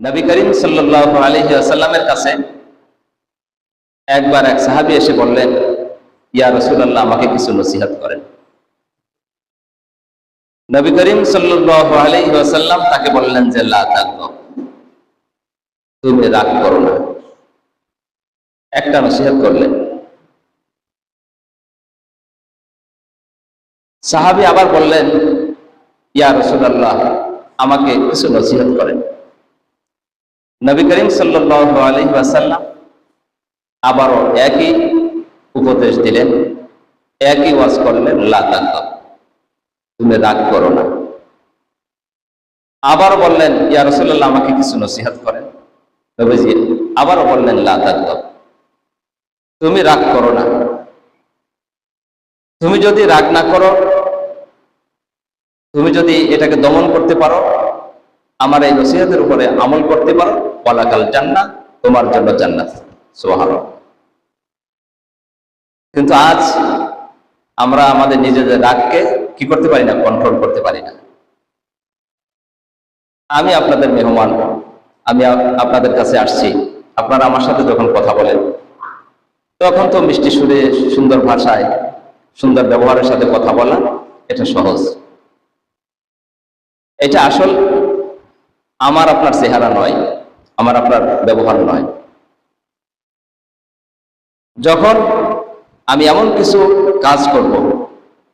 নবী করিম সাল্লাহ আলহি আসাল্লামের কাছে একবার এক সাহাবি এসে বললেন, ইয়া রসুল্লাহ আমাকে কিছু নসিহাত করেন। নবী করিম সাল্লাহ আলহি আসাল্লাম তাকে বললেন যে, লা তাকব তুমি রাগ করো না। একটা নসিহাত করলেন। সাহাবি আবার বললেন, ইয়া রসুল্লাহ আমাকে কিছু নসিহত করেন। নবী করিম আসাল্লাম আবারও একই উপদেশ দিলেন, একই ওয়াজ করলেন লাতাক তুমি রাগ করো না। আবার বললেন, ইয়া রসুল্লাহ আমাকে কিছু নসিহাত করেন। নবীজি আবারও বললেন লাতাক তুমি রাগ করো না। তুমি যদি রাগ না করো, তুমি যদি এটাকে দমন করতে পারো আমার এই নসিহতের উপরে আমল করতে পারো। বলাকাল জান্নাত, তোমার জন্য জান্নাত। সোহার কিন্তু আজ আমরা আমাদের নিজেদের রাগকে কি করতে পারি না? কন্ট্রোল করতে পারি না। আমি আপনাদের মেহমান, আমি আপনাদের কাছে আসছি। আপনারা আমার সাথে যখন কথা বলেন, তখন তো মিষ্টি সুরে সুন্দর ভাষায়, সুন্দর ব্যবহারের সাথে কথা বলা এটা সহজ। এটা আসল আমার আপনার চেহারা নয়, আমার আপনার ব্যবহার নয়। যখন আমি এমন কিছু কাজ করব,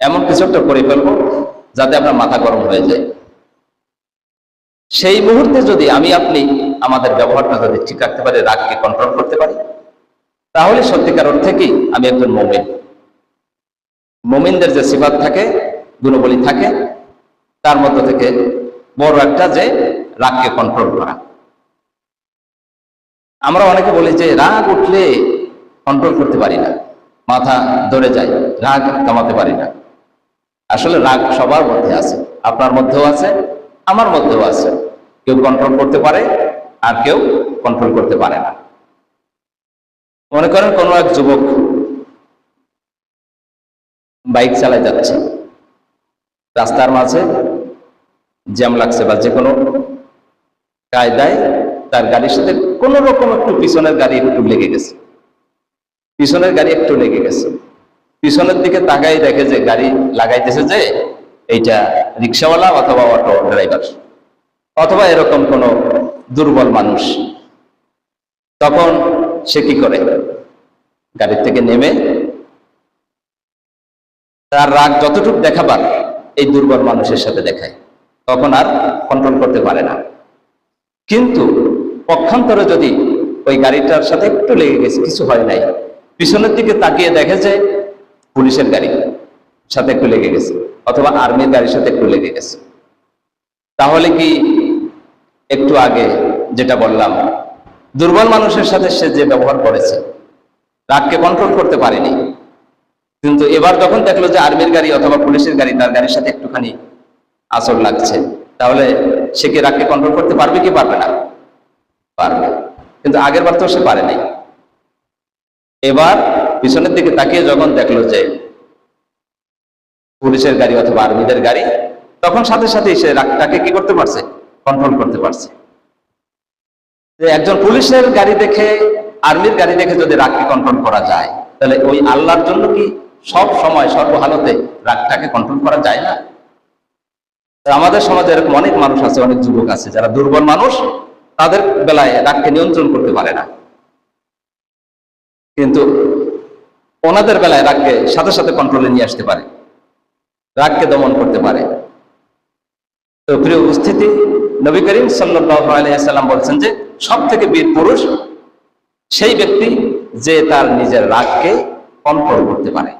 এমন কিছু একটা করে ফেলব, যাতে আপনার মাথা গরম হয়ে যায়। সেই মুহূর্তে যদি আমি আপনি আমাদের ব্যবহারটা যদি ঠিক রাখতে পারি, রাগকে কন্ট্রোল করতে পারি, তাহলে সত্যিকার অর্থেই আমি একজন মমিন। মমিনদের যে সিফাত থাকে, গুণবলী থাকে, তার মধ্য থেকে বড় একটা যে রাগকে কন্ট্রোল করা। আমরা অনেকে বলি যে, রাগ উঠলে কন্ট্রোল করতে পারি না। মাথা ধরে যায়, রাগ কামাতে পারি না। আসলে রাগ সবার মধ্যে আছে। আপনার মধ্যেও আছে, আমার মধ্যেও আছে। কেউ কন্ট্রোল করতে পারে, আর কেউ কন্ট্রোল করতে পারে না। মনে করেন কোনো এক যুবক বাইক চালায় যাচ্ছে। রাস্তার মাঝে জ্যাম লাগছে বা যে কোনো কায়দায় তার গাড়ির সাথে কোন রকম একটু পিছনের গাড়ি একটু লেগে গেছে। পিছনের গাড়ি একটু লেগে গেছে। পিছনের দিকে তাকাই দেখে যে গাড়ি লাগাইতেছে যে এইটা রিক্সাওয়ালা অথবা অটো ড্রাইভার। অথবা এরকম কোন দুর্বল মানুষ। তখন সে কি করে? গাড়ির থেকে নেমে তার রাগ যতটুকু দেখাবার এই দুর্বল মানুষের সাথে দেখায়। তখন আর কন্ট্রোল করতে পারে না। কিন্তু পক্ষান্তরে যদি ওই গাড়িটার সাথে একটু লেগে গেছে, কিছু হয় নাই, পিছনের দিকে তাকিয়ে দেখে যে পুলিশের গাড়ি সাথে একটু লেগে গেছে, অথবা আর্মির গাড়ির সাথে একটু লেগে গেছে। তাহলে কি একটু আগে যেটা বললাম, দুর্বল মানুষের সাথে সে যে ব্যবহার করেছে, রাগকে কন্ট্রোল করতে পারেনি। কিন্তু এবার যখন দেখল যে আর্মির গাড়ি অথবা পুলিশের গাড়ি, তার গাড়ির সাথে একটুখানি আসর লাগছে তাহলে সে কি রাগকে কন্ট্রোল করতে পারবে কি পারবে না? পারবে। কিন্তু আগের বার তো সে পারে নাই। এবার পিছনের দিকে তাকিয়ে যখন দেখল যে পুলিশের গাড়ি অথবা আর্মিদের গাড়ি, তখন সাথে সাথে সে রাগটাকে কি করতে পারছে? কন্ট্রোল করতে পারছে। যে একজন পুলিশের গাড়ি দেখে, আর্মির গাড়ি দেখে যদি রাগকে কন্ট্রোল করা যায়, তাহলে ওই আল্লাহর জন্য কি সব সময় সর্বহালতে রাগটাকে কন্ট্রোল করা যায় না? আমাদের সমাজে এরকম অনেক মানুষ আছে, অনেক যুবক আছে, যারা দুর্বল মানুষ, তাদের বেলায় রাগকে নিয়ন্ত্রণ করতে পারে না। কিন্তু ওনাদের বেলায় রাগকে সাথে সাথে কন্ট্রোলে নিয়ে আসতে পারে। রাগকে দমন করতে পারে। তো প্রিয় উপস্থিতি, নবী করিম সাল্লাম বলছেন যে সব থেকে বীর পুরুষ সেই ব্যক্তি যে তার নিজের রাগকে কন্ট্রোল করতে পারে।